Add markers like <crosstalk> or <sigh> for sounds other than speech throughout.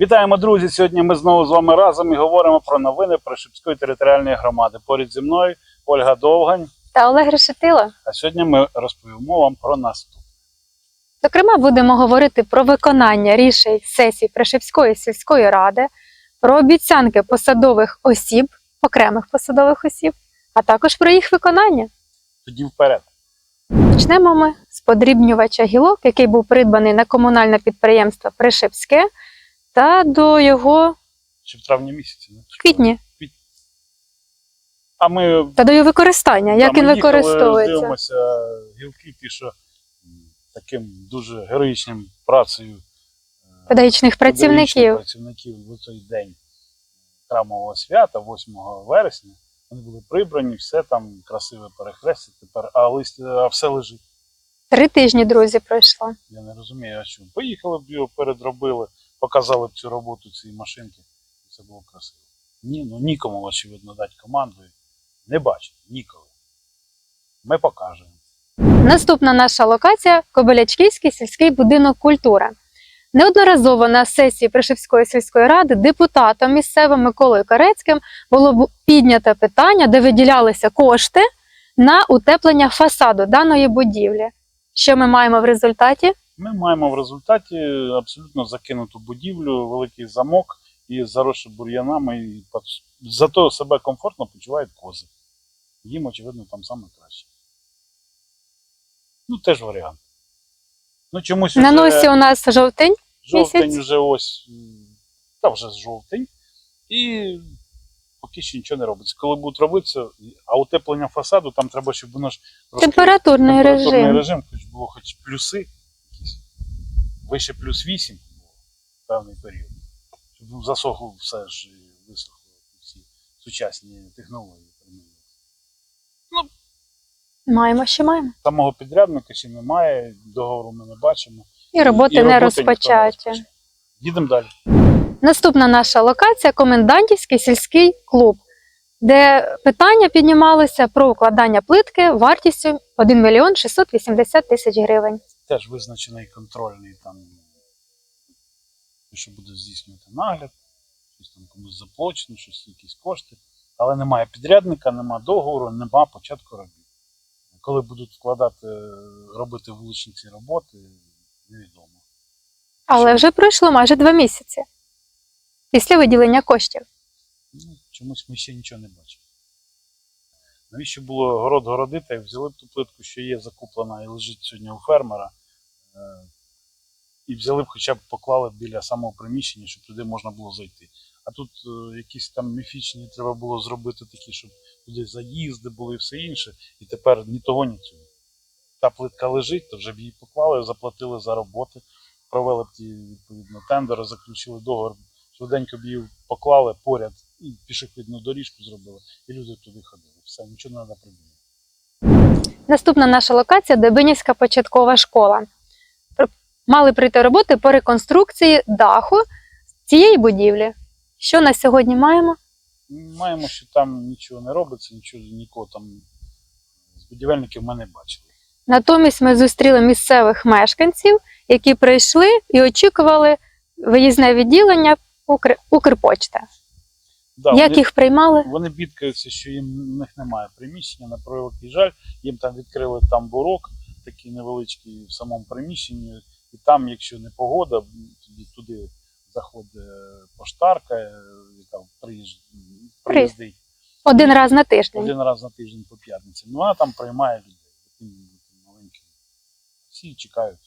Вітаємо, друзі! Сьогодні ми знову з вами разом і говоримо про новини Прошипської територіальної громади. Поряд зі мною Ольга Довгань. та Олег Решетило. А сьогодні ми розповімо вам про наступ. Зокрема, будемо говорити про виконання рішень сесій Прешипської сільської ради, про обіцянки посадових осіб, окремих посадових осіб, а також про їх виконання. Тоді вперед. Почнемо ми з подрібнювача гілок, який був придбаний на комунальне підприємство Прешипське, та до його Ще в травні місяці. не? в квітні, А ми, та до його використання, як він ми дивимося гілки, ті, що таким дуже героїчним працею е, Педагогічних працівників. працівників в цей день храмового свята, 8 вересня. Вони були прибрані, все там красиве перехрестя тепер, а листя, а все лежить. Три тижні, друзі, пройшло. Я не розумію, а що. Поїхали б його передробили, показали б цю роботу цієї машинки, і це було красиво. Ні, ну нікому, очевидно, дати команду. Не бачить, ніколи. Ми покажемо. Наступна наша локація Кобилячківський сільський будинок культури. Неодноразово на сесії Пришивської сільської ради депутатом місцевим Миколою Карецьким було піднято питання, де виділялися кошти на утеплення фасаду даної будівлі. Що ми маємо в результаті? Ми маємо в результаті абсолютно закинуту будівлю, великий замок і заросши бур'янами. І зато себе комфортно почувають кози. Їм, очевидно, там саме краще. Ну, теж варіант. Ну, чомусь На носі у нас жовтень. Жовтень Місяць. вже ось, та вже жовтень, і поки що нічого не робиться. Коли будуть робитися, а утеплення фасаду, там треба, щоб воно ж трошки Температурний температурний режим. режим, хоч було хоч плюси. Вище плюс 8 було в певний період. Щоб ну, засохло все ж і висохло всі сучасні технології. примінили. Маємо, що маємо. Самого підрядника ще немає, договору ми не бачимо. І роботи і не роботи ніхто розпочаті. Їдемо далі. Наступна наша локація комендантівський сільський клуб, де питання піднімалося про укладання плитки вартістю 1 мільйон 680 тисяч гривень. Теж визначений контрольний там, що буде здійснювати нагляд, щось там комусь заплачено, щось якісь кошти. Але немає підрядника, немає договору, немає початку робіт. Коли будуть вкладати, робити вуличні ці роботи, невідомо. Але вже пройшло майже два місяці після виділення коштів. Ну, чомусь ми ще нічого не бачимо. Навіщо було город городити, як взяли б ту плитку, що є закуплена і лежить сьогодні у фермера, і взяли б хоча б поклали біля самого приміщення, щоб туди можна було зайти. А тут е, якісь там міфічні треба було зробити такі, щоб туди заїзди були і все інше. І тепер ні того, ні цього. Та плитка лежить, то вже б її поклали, заплатили за роботи, провели б ті відповідно тендери, заключили договор швиденько б її поклали поряд і пішохідну доріжку зробили, і люди туди ходили. Все, нічого не треба прибігати. Наступна наша локація Дебинівська початкова школа. Мали прийти роботи по реконструкції даху цієї будівлі. Що на сьогодні маємо? Маємо, що там нічого не робиться, нічого нікого там з будівельників ми не бачили. Натомість ми зустріли місцевих мешканців, які прийшли і очікували виїзне відділення Укр... Укрпочта. Да, Як вони, їх приймали? вони бідкаються, що їм в них немає приміщення, на превеликий жаль. Їм там відкрили там бурок, такий невеличкий в самому приміщенні, і там, якщо не погода, тоді туди заходить поштарка, е, яка приїж- приїздить. Один раз на тиждень. один раз на тиждень по п'ятницям. Ну, вона там приймає людей. Таким маленьким. Всі чекають.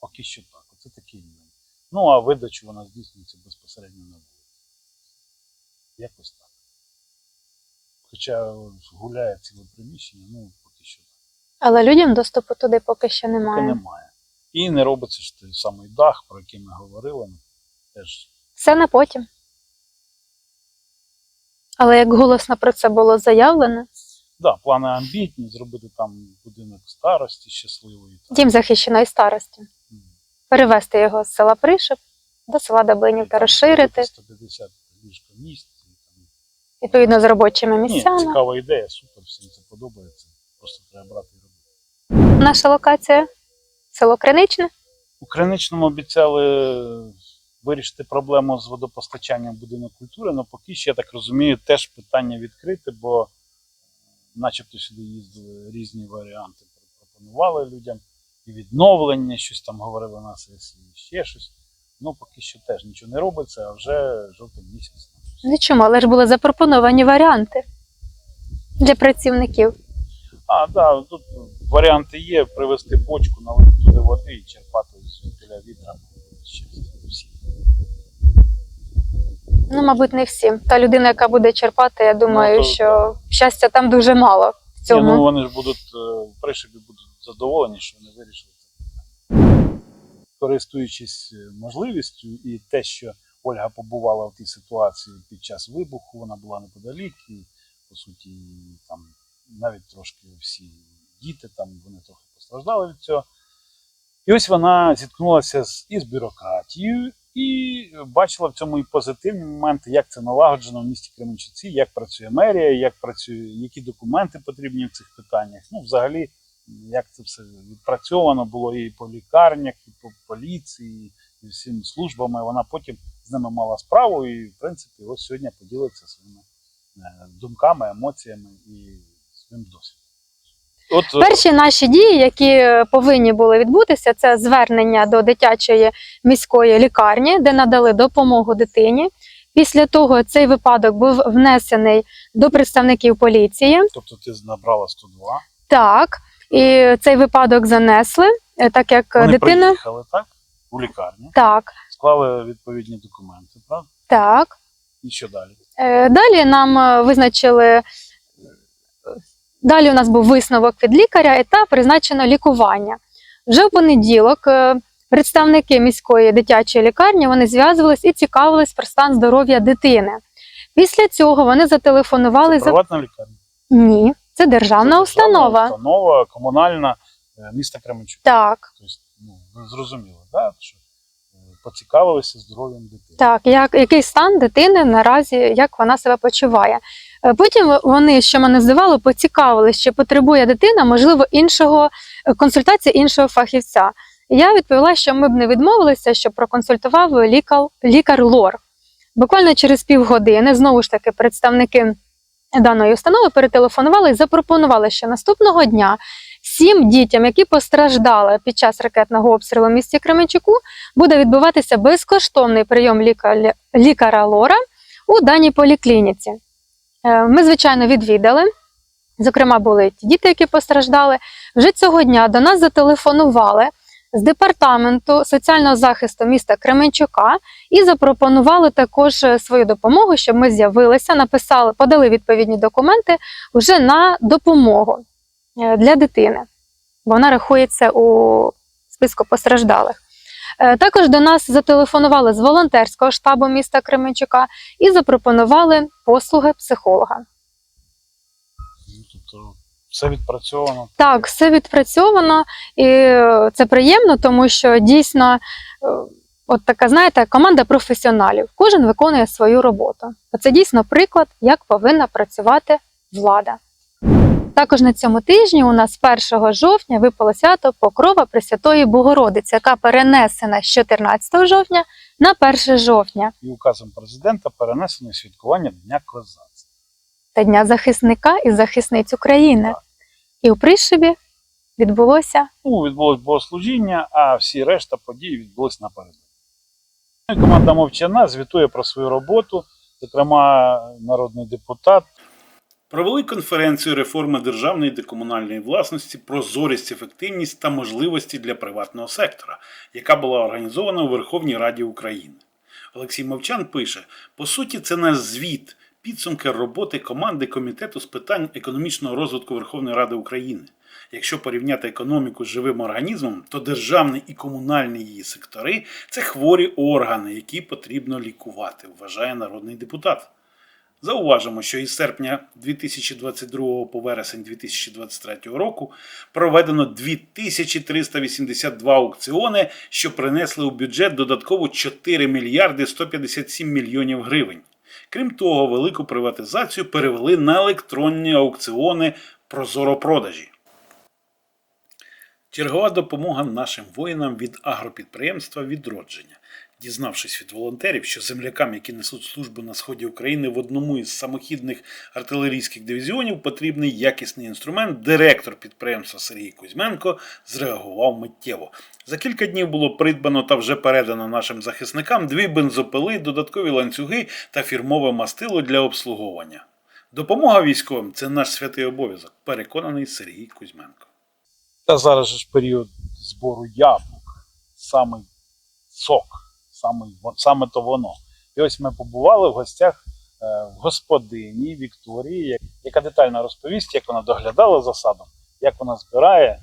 Поки що так. Оце такий день. Ну, а видачу вона здійснюється безпосередньо на вулиці. Якось так. Хоча гуляє ціле приміщення, ну поки що так. Але людям доступу туди поки що Поки немає. І не робиться ж той самий дах, про який ми говорили. ну, Теж Все на потім. Але як голосно про це було заявлено, да, плани амбітні, зробити там будинок старості щасливий. там. дім захищеної старості, М. перевести його з села Пришип до села Добинівка, Там розширити 150 ліжко місць. відповідно з робочими Ні, місцями. цікава ідея, супер, всім це подобається. Просто треба брати і робити. Наша локація село Криничне. У Криничному обіцяли вирішити проблему з водопостачанням будинок культури, але поки що, я так розумію, теж питання відкрите, бо начебто сюди їздили різні варіанти, пропонували людям і відновлення, щось там говорили на сесії, і ще щось. Ну, поки що теж нічого не робиться, а вже жовтий місяць. Ну чому, але ж були запропоновані варіанти для працівників. А, да, тут варіанти є привезти бочку, налити туди води і черпати звідтіля вітра. Ну, мабуть, не всі. Та людина, яка буде черпати, я думаю, Ну, то- що щастя там дуже мало в цьому. ну вони ж будуть е, в пришибі будуть задоволені, що вони вирішили це питання. Користуючись е, можливістю і те, що Ольга побувала в тій ситуації під час вибуху, вона була неподалік, і по суті, там навіть трошки всі діти там вони трохи постраждали від цього. І ось вона зіткнулася з, і бюрократією, і бачила в цьому і позитивні моменти, як це налагоджено в місті Кременчуці, як працює мерія, як працює, які документи потрібні в цих питаннях. Ну, взагалі, як це все відпрацьовано було і по лікарнях, і по поліції, і всіми службами. Вона потім з ними мала справу, і в принципі, ось сьогодні поділиться своїми е, думками, емоціями і своїм досвідом. От е, Перші наші дії, які е, повинні були відбутися, це звернення до дитячої міської лікарні, де надали допомогу дитині. Після того цей випадок був внесений до представників поліції. тобто ти набрала 102. Так, і цей випадок занесли, е, так як Вони дитина. приїхали, так? У лікарню, Так, склали відповідні документи, правда? так. І що далі? Далі нам визначили. Далі у нас був висновок від лікаря та призначено лікування. Вже в понеділок е, представники міської дитячої лікарні вони зв'язувались і цікавились про стан здоров'я дитини. Після цього вони зателефонували Це за приватна лікарня. ні, це державна Це установа. установа комунальна е, міста Кременчук. Так, Тобто, ну, ви зрозуміли, да? що е, поцікавилися здоров'ям дитини. так, як, який стан дитини наразі, як вона себе почуває. Е, Потім вони, що мене здивало, поцікавились, чи потребує дитина, можливо, іншого е, консультації іншого фахівця. Я відповіла, що ми б не відмовилися, що проконсультував лікар, лікар Лор. Буквально через півгодини, знову ж таки, представники даної установи перетелефонували і запропонували, що наступного дня всім дітям, які постраждали під час ракетного обстрілу в місті Кременчуку, буде відбуватися безкоштовний прийом лікаря, лікаря Лора у даній поліклініці. Е, Ми, звичайно, відвідали. Зокрема, були ті діти, які постраждали. Вже цього дня до нас зателефонували з департаменту соціального захисту міста Кременчука і запропонували також е, свою допомогу, щоб ми з'явилися, написали, подали відповідні документи вже на допомогу е, для дитини. Бо вона рахується у списку постраждалих. Е, Також до нас зателефонували з волонтерського штабу міста Кременчука і запропонували послуги психолога. Ну, тобто все відпрацьовано. Так, все відпрацьовано, і е, це приємно, тому що дійсно, е, от така, знаєте, команда професіоналів. Кожен виконує свою роботу. Це дійсно приклад, як повинна працювати влада. Також на цьому тижні у нас 1 жовтня випало свято Покрова Пресвятої Богородиці, яка перенесена з 14 жовтня на 1 жовтня І указом президента перенесено святкування Дня козацтва. та Дня захисника і захисниць України. Так. І у Пришибі відбулося Ну, відбулось богослужіння, а всі решта подій відбулись напередодні. Команда Мовчана звітує про свою роботу, зокрема, народний депутат. Провели конференцію реформи державної та комунальної власності, прозорість, ефективність та можливості для приватного сектора, яка була організована у Верховній Раді України. Олексій Мовчан пише: по суті, це наш звіт, підсумки роботи команди Комітету з питань економічного розвитку Верховної Ради України. Якщо порівняти економіку з живим організмом, то державний і комунальний її сектори це хворі органи, які потрібно лікувати, вважає народний депутат. Зауважимо, що із серпня 2022 по вересень 2023 року проведено 2382 аукціони, що принесли у бюджет додатково 4 мільярди 157 мільйонів гривень. Крім того, велику приватизацію перевели на електронні аукціони Прозоропродажі. Чергова допомога нашим воїнам від агропідприємства Відродження. Дізнавшись від волонтерів, що землякам, які несуть службу на сході України в одному із самохідних артилерійських дивізіонів, потрібний якісний інструмент, директор підприємства Сергій Кузьменко зреагував миттєво. За кілька днів було придбано та вже передано нашим захисникам дві бензопили, додаткові ланцюги та фірмове мастило для обслуговування. Допомога військовим це наш святий обов'язок, переконаний Сергій Кузьменко. Та зараз ж період збору яблук, самий сок, во- саме то воно. І ось ми побували в гостях е, в господині Вікторії, яка детально розповість, як вона доглядала за садом, як вона збирає,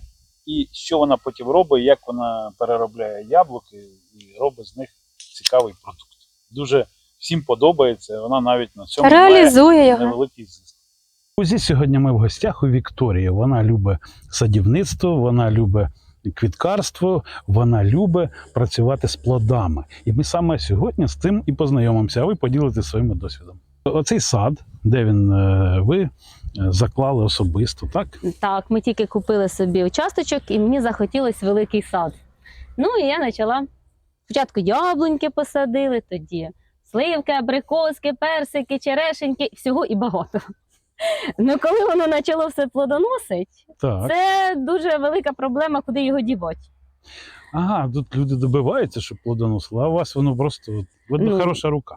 і що вона потім робить, як вона переробляє яблуки і робить з них цікавий продукт. Дуже всім подобається, вона навіть на цьому має Реалізує його. невеликий зиск. Друзі, сьогодні ми в гостях у Вікторії. Вона любить садівництво, вона любить квіткарство, вона любить працювати з плодами. І ми саме сьогодні з цим і познайомимося, а ви поділитесь своїм досвідом. Оцей сад, де він е, ви е, заклали особисто, так? Так, ми тільки купили собі участочок, і мені захотілося великий сад. Ну і я почала. Спочатку яблуньки посадили, тоді сливки, абрикоски, персики, черешеньки, всього і багато. Ну, коли воно почало все плодоносить, Так. це дуже велика проблема, куди його дівати. Ага, тут люди добиваються, щоб плодоносило, а у вас воно просто от, видно, Ну, хороша рука.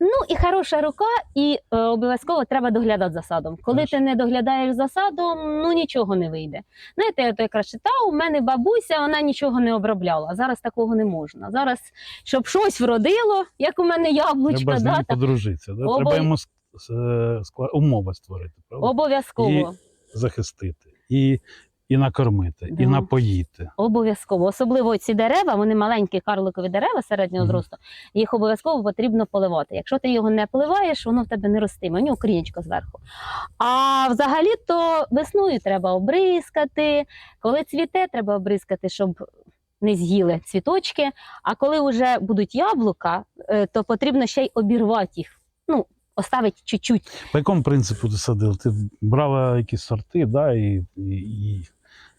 Ну і хороша рука, і е, обов'язково треба доглядати за садом. Коли Хорошо. ти не доглядаєш за садом, ну нічого не вийде. Знаєте, я то якраз читав, у мене бабуся, вона нічого не обробляла. Зараз такого не можна. Зараз, щоб щось вродило, як у мене яблучка, Треба з ним так, подружитися. Да? Обов- Треба йому умови створити, правда? обов'язково. захистити, і, і накормити, і напоїти. Обов'язково, особливо ці дерева, вони маленькі карликові дерева середнього Мгм. зросту. Їх обов'язково потрібно поливати. Якщо ти його не поливаєш, воно в тебе не ростиме, у нього корінечко зверху. А взагалі то весною треба обризкати. Коли цвіте, треба обризкати, щоб не з'їли цвіточки. А коли вже будуть яблука, е, то потрібно ще й обірвати їх. Ну, оставити чуть-чуть. По якому принципу ти садив? Ти брала якісь сорти, да, і, і,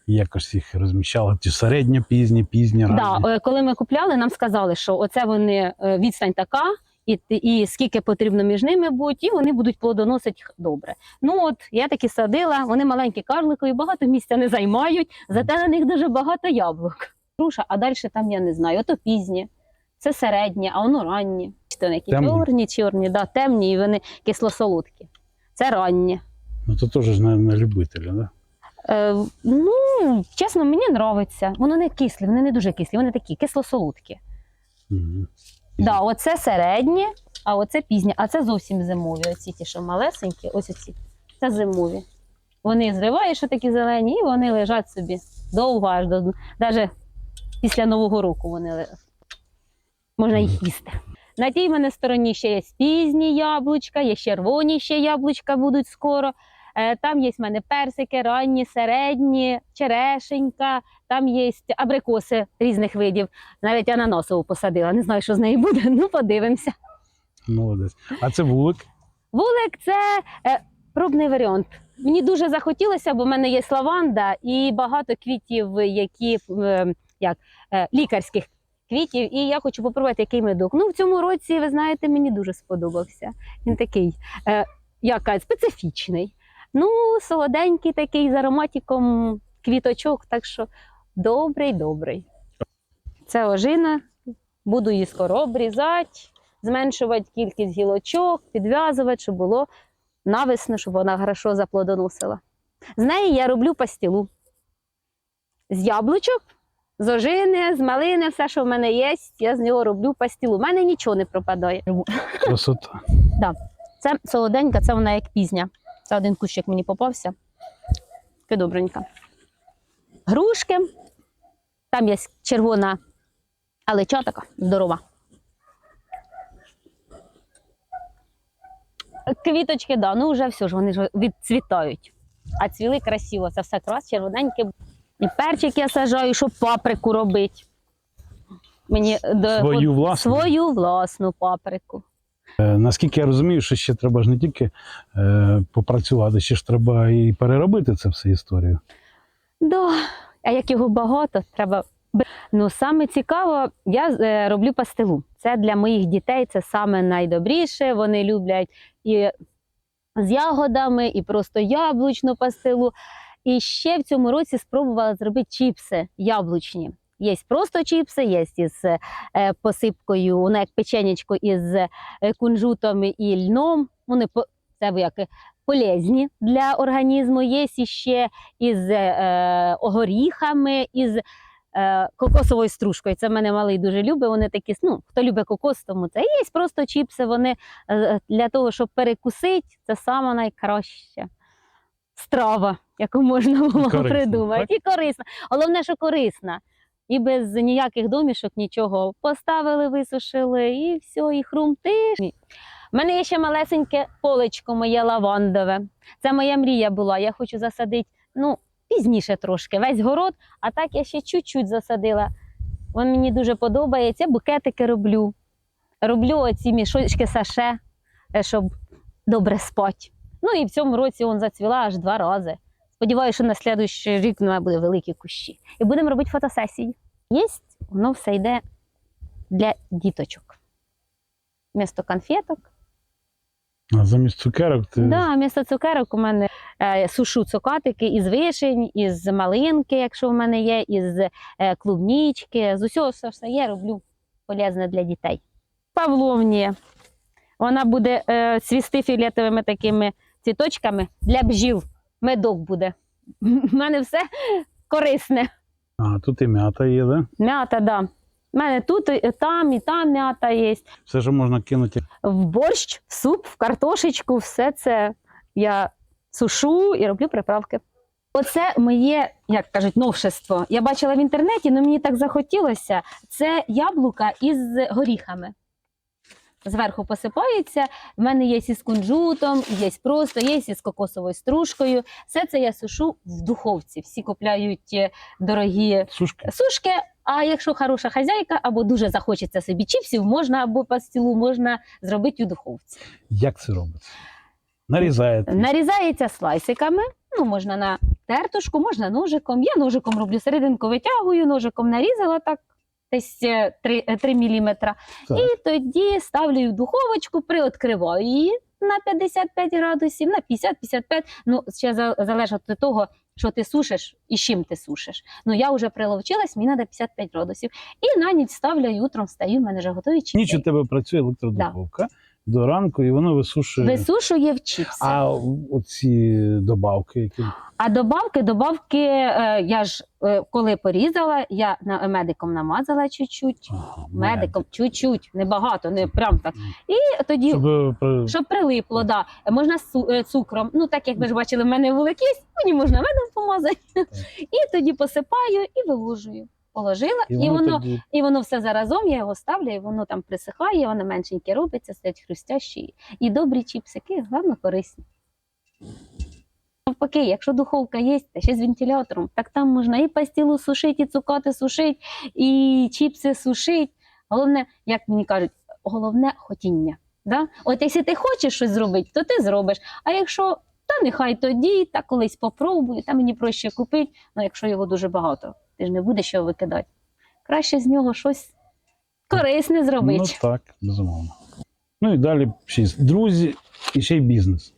і якось їх розміщала. Чи середньо, пізні, пізні. Да, е, коли ми купляли, нам сказали, що оце вони е, відстань така, і, і скільки потрібно між ними бути, і вони будуть плодоносити добре. Ну от я такі садила, вони маленькі карликові, багато місця не займають, зате на них дуже багато яблук. Груша, а далі там я не знаю, ото пізні, це середні, а воно ранні. Чи то які Темні? чорні, чорні, да, темні, і вони кисло-солодкі. Це ранні. Ну то теж не любителя, да? Е, ну, чесно, мені подобається. Воно не кислі, вони не дуже кислі, вони такі кисло-солодкі. Угу. Да, оце середнє, а оце пізнє, а це зовсім зимові. Оці ті, що малесенькі, ось оці. Це зимові. Вони зриваєш такі зелені, і вони лежать собі довго, аж до навіть після Нового року вони лежать. Можна їх їсти. На тій мене стороні ще є пізні яблучка, є червоні ще яблучка будуть скоро. Е, Там є в мене персики, ранні, середні, черешенька, там є абрикоси різних видів. Навіть ананасову посадила. Не знаю, що з неї буде. Ну, подивимося. Молодець. А це вулик? Вулик це е, пробний варіант. Мені дуже захотілося, бо в мене є лаванда і багато квітів, які е, як лікарських квітів. І я хочу попробувати, який медок. Ну, в цьому році, ви знаєте, мені дуже сподобався. Він такий, е, як кажуть, специфічний. Ну, солоденький такий з ароматиком квіточок, так що добрий, добрий. Це ожина. Буду її скоро обрізати зменшувати кількість гілочок, підв'язувати, щоб було навесно, щоб вона хорошо заплодоносила. З неї я роблю пастілу. З яблучок, з ожини, з малини, все, що в мене є, я з нього роблю пастілу. У мене нічого не пропадає. Красота. Це солоденька, це вона як пізня. Це один кущик мені попався. Таке добренька. Грушки. Там є червона алеча така здорова. Квіточки, да, ну вже все ж вони ж відцвітають. А цвіли красиво, це все крас, червоненьке. І перчик я сажаю, щоб паприку робити. Мені до- Свою власну? свою власну паприку. Е, Наскільки я розумію, що ще треба ж не тільки е, попрацювати, ще ж треба і переробити це все історію. Да. А як його багато, треба Ну, саме цікаво, я е, роблю пастилу. Це для моїх дітей це саме найдобріше. Вони люблять і з ягодами, і просто яблучну пастилу. І ще в цьому році спробувала зробити чіпси яблучні. Є просто чіпси, є із е, посипкою, воно як печенечко із е, кунжутом і льном. Вони це як полезні для організму. Є ще із е, горіхами, із е, кокосовою стружкою. Це в мене малий дуже любить. Вони такі, ну, хто любить кокос, тому це є просто чіпси. Вони е, для того, щоб перекусити, це саме найкраща страва, яку можна було корисна, придумати. так? І корисна. Головне, що корисна. І без ніяких домішок нічого. Поставили, висушили, і все, і хрумтиш. У мене є ще малесеньке полечко моє лавандове. Це моя мрія була. Я хочу засадити ну, пізніше трошки, весь город, а так я ще чуть-чуть засадила. Він мені дуже подобається. Букетики роблю. Роблю оці мішочки саше, е, щоб добре спати. Ну і в цьому році він зацвіла аж два рази. Сподіваюся, що на слідуючий рік в мене буде великі кущі. І будемо робити фотосесії. Єсть, воно все йде для діточок. Вмісто конфеток. А замість цукерок ти Да, місто цукерок у мене е, сушу цукатики із вишень, із малинки, якщо в мене є, із е, клубнічки. З усього все, все є, роблю полезне для дітей. Павловні. Вона буде е, цвісти фіолетовими такими цвіточками для бджіл. Медок буде. <laughs> У мене все корисне. А, тут і м'ята є, да? М'ята, да. У мене тут і там, і там м'ята є. Все, що можна кинути. в борщ, в суп, в картошечку, все це я сушу і роблю приправки. Оце моє, як кажуть, новшество. Я бачила в інтернеті, але мені так захотілося. Це яблука із горіхами. Зверху посипається. В мене є із кунжутом, є просто, є із кокосовою стружкою. Все це я сушу в духовці. Всі купляють е, дорогі Сушки. сушки. А якщо хороша хазяйка або дуже захочеться собі чіпсів, можна або пастилу можна зробити у духовці. Як це робиться? Нарізаєте. Нарізається слайсиками. Ну, можна на тертушку, можна ножиком. Я ножиком роблю серединку, витягую, ножиком нарізала так десь е, 3, 3 мм. І тоді ставлю в духовочку, приоткриваю її на 55 градусів, на 50-55. Ну, ще за- залежить від того, що ти сушиш і з чим ти сушиш. Ну, я вже приловчилась, мені треба 55 градусів. І на ніч ставлю, і утром встаю, в мене вже готові чіпси. Ніч у тебе працює електродуховка до ранку, і воно висушує. Висушує в чіпси. А, оці добавки, які А добавки, добавки, е, я ж е, коли порізала, я на, медиком намазала чуть-чуть. ага, Медиком чуть-чуть, небагато, не прям так. І тоді Щоб, е, при- Щоб прилипло, да. можна е, цукром. Ну, так як ви ж бачили, в мене є, мені можна медом помазати. І тоді посипаю і виложую. Положила, і і, воно, тоді і воно все заразом, я його ставлю, і воно там присихає, воно меншеньке робиться, стоять хрустящі. І добрі чіпсики, головне корисні. Навпаки, якщо духовка є, та ще з вентилятором, так там можна і пастілу сушити, і цукати сушити, і чіпси сушити. Головне, як мені кажуть, головне хотіння. Да? От якщо ти хочеш щось зробити, то ти зробиш. А якщо та нехай тоді, та колись попробую, та мені проще купити, ну якщо його дуже багато, ти ж не будеш його викидати. Краще з нього щось корисне зробити. Ну так, безумовно. Ну і далі ще друзі, і ще й бізнес.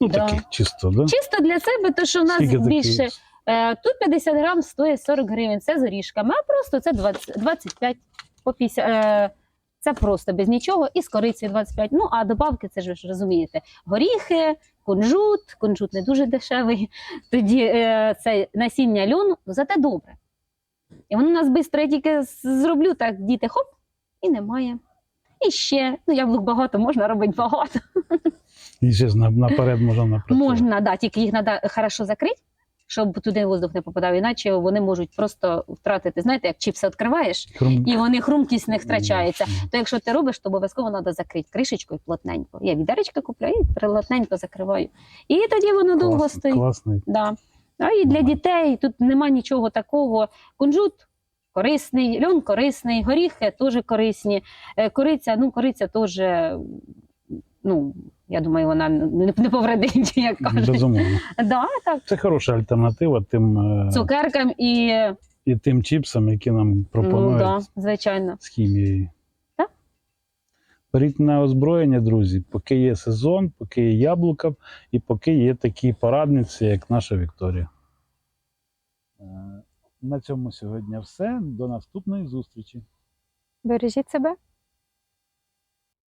Ну, Да. такий чисто, да? Чисто для себе, то що в нас Скільки більше. такий? Е, тут 50 грам стоїть 40 гривень, це з орішками, а просто це 20, 25 по 50. Е, це просто без нічого і з корицею 25. Ну, а добавки, це ж ви ж розумієте, горіхи, кунжут, кунжут не дуже дешевий. Тоді е, це насіння льону, ну, зате добре. І воно у нас швидко, я тільки зроблю так, діти, хоп, і немає. І ще, ну яблук багато, можна робити багато. І ще наперед можна <laughs> напрацювати. Можна, да, тільки їх треба хорошо закрити, щоб туди воздух не попадав, іначе вони можуть просто втратити. Знаєте, як чіпси відкриваєш, Хрум- і вони хрумкість них втрачається. То якщо ти робиш, то обов'язково треба закрити кришечкою плотненько. Я відеречка купляю і плотненько закриваю. І тоді воно довго класно, стоїть. класний. Да. А і для дітей тут нема нічого такого. Кунжут корисний, льон корисний, горіхи теж корисні. Е, Кориця, ну кориця теж, ну, я думаю, вона не, не повредить, <laughs> як кажуть. Безумовно. Да, так. Це хороша альтернатива тим е, Цукеркам і і тим чіпсам, які нам пропонують Ну, да, звичайно. з хімією. Так. Беріть на озброєння, друзі, поки є сезон, поки є яблука і поки є такі порадниці, як наша Вікторія. Е, На цьому сьогодні все. До наступної зустрічі. Бережіть себе.